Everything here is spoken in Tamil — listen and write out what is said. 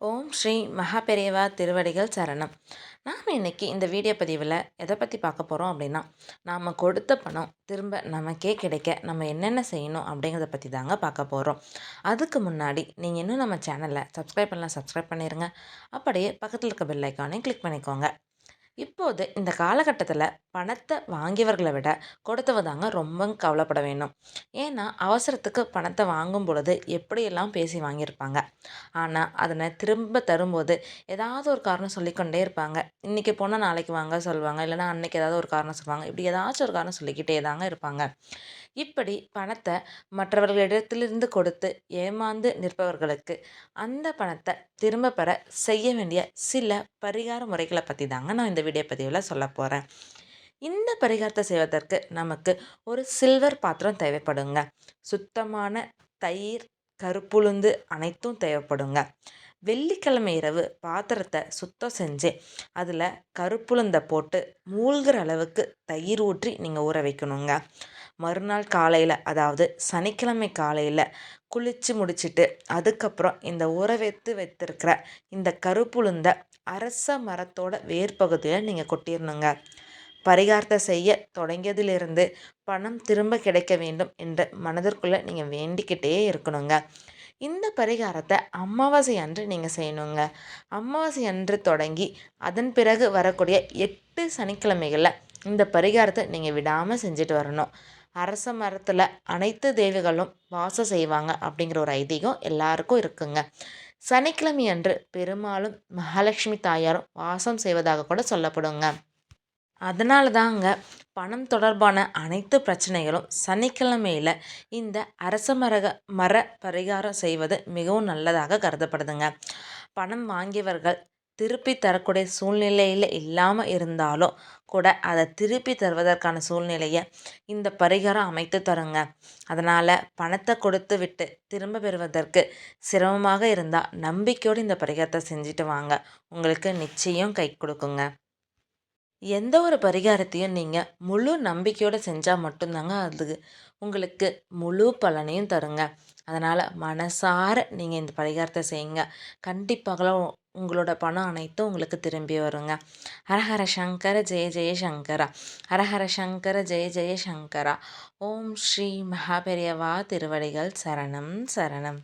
ஓம் ஸ்ரீ மகாபெரியவா திருவடிகள் சரணம். நாம் இன்றைக்கி இந்த வீடியோ பதிவில் எதை பற்றி பார்க்க போகிறோம் அப்படின்னா நாம் கொடுத்த பணம் திரும்ப நமக்கே கிடைக்க நம்ம என்னென்ன செய்யணும் அப்படிங்கிறத பற்றி தாங்க பார்க்க போகிறோம் அதுக்கு முன்னாடி நீங்கள் இன்னும் நம்ம சேனலை சப்ஸ்கிரைப் பண்ணலாம் சப்ஸ்கிரைப் பண்ணிடுங்க அப்படியே பக்கத்தில் இருக்க பெல் ஐக்கானையும் கிளிக் பண்ணிக்கோங்க. இப்போது இந்த காலகட்டத்தில் பணத்தை வாங்கியவர்களை விட கொடுத்தவ தாங்க ரொம்ப கவலைப்பட வேணும் ஏன்னா அவசரத்துக்கு பணத்தை வாங்கும் பொழுது எப்படியெல்லாம் பேசி வாங்கியிருப்பாங்க? ஆனால் அதனை திரும்ப தரும்போது ஏதாவது ஒரு காரணம் சொல்லிக்கொண்டே இருப்பாங்க. இன்றைக்கி போனால் நாளைக்கு வாங்க சொல்லுவாங்க. இல்லைனா அன்றைக்கி ஏதாவது ஒரு காரணம் சொல்லுவாங்க. இப்படி ஏதாச்சும் ஒரு காரணம் சொல்லிக்கிட்டே தாங்க இருப்பாங்க. இப்படி பணத்தை மற்றவர்களிடத்திலிருந்து கொடுத்து ஏமாந்து நிற்பவர்களுக்கு அந்த பணத்தை திரும்ப பெற செய்ய வேண்டிய சில பரிகார முறைகளை பற்றி தாங்க நான் இந்த வீடியோ பதிவில் சொல்ல போகிறேன் இந்த பரிகாரத்தை செய்வதற்கு நமக்கு ஒரு சில்வர் பாத்திரம் தேவைப்படுங்க. சுத்தமான தயிர் கருப்புளுந்து அனைத்தும் தேவைப்படுங்க. வெள்ளிக்கிழமை இரவு பாத்திரத்தை சுத்தம் செஞ்சு அதில் கருப்புளுந்தை போட்டு மூழ்கிற அளவுக்கு தயிர் ஊற்றி நீங்கள் ஊற வைக்கணுங்க. மறுநாள் காலையில் அதாவது சனிக்கிழமை காலையில் குளித்து முடிச்சுட்டு அதுக்கப்புறம் இந்த ஊற வைத்து வைத்திருக்கிற இந்த கருப்புளுந்தை அரச மரத்தோட வேர்பகுதியில் நீங்கள் கொட்டிடணுங்க பரிகாரத்தை செய்ய தொடங்கியதிலிருந்து பணம் திரும்ப கிடைக்க வேண்டும் என்று மனதிற்குள்ளே நீங்கள் வேண்டிக்கிட்டே இருக்கணுங்க. இந்த பரிகாரத்தை அமாவாசை அன்று நீங்கள் செய்யணுங்க. அமாவாசை அன்று தொடங்கி அதன் பிறகு வரக்கூடிய எட்டு சனிக்கிழமைகளில் இந்த பரிகாரத்தை நீங்கள் விடாமல் செஞ்சுட்டு வரணும். அரச மரத்தில் அனைத்து தேவிகளும் வாசம் செய்வாங்க அப்படிங்கிற ஒரு ஐதீகம் எல்லாருக்கும் இருக்குங்க. சனிக்கிழமை அன்று பெருமாளும் மகாலட்சுமி தாயாரும் வாசம் செய்வதாக கூட சொல்லப்படுங்க. அதனால தாங்க பணம் தொடர்பான அனைத்து பிரச்சனைகளும் சனிக்கிழமையில் இந்த அரச மரக மர பரிகாரம் செய்வது மிகவும் நல்லதாக கருதப்படுதுங்க. பணம் வாங்கியவர்கள் திருப்பி தரக்கூடிய சூழ்நிலையில் இல்லாமல் இருந்தாலும் கூட அதை திருப்பி தருவதற்கான சூழ்நிலையை இந்த பரிகாரம் அமைத்து தருங்க. அதனால் பணத்தை கொடுத்து விட்டு திரும்ப பெறுவதற்கு சிரமமாக இருந்தால் நம்பிக்கையோடு இந்த பரிகாரத்தை செஞ்சுட்டு வாங்க. உங்களுக்கு நிச்சயம் கை கொடுக்குங்க. எந்த ஒரு பரிகாரத்தையும் நீங்கள் முழு நம்பிக்கையோடு செஞ்சால் மட்டும்தாங்க அது உங்களுக்கு முழு பலனையும் தருங்க. அதனால் மனசார நீங்கள் இந்த பரிகாரத்தை செய்யுங்க. கண்டிப்பாக உங்களோட பணம் அனைத்தும் உங்களுக்கு திரும்பி வருங்க. ஹரஹர சங்கர ஜெய ஜெய சங்கரா. ஹரஹர சங்கர ஜெய ஜெய சங்கரா. ஓம் ஸ்ரீ மகாபெரியவா திருவடிகள் சரணம் சரணம்.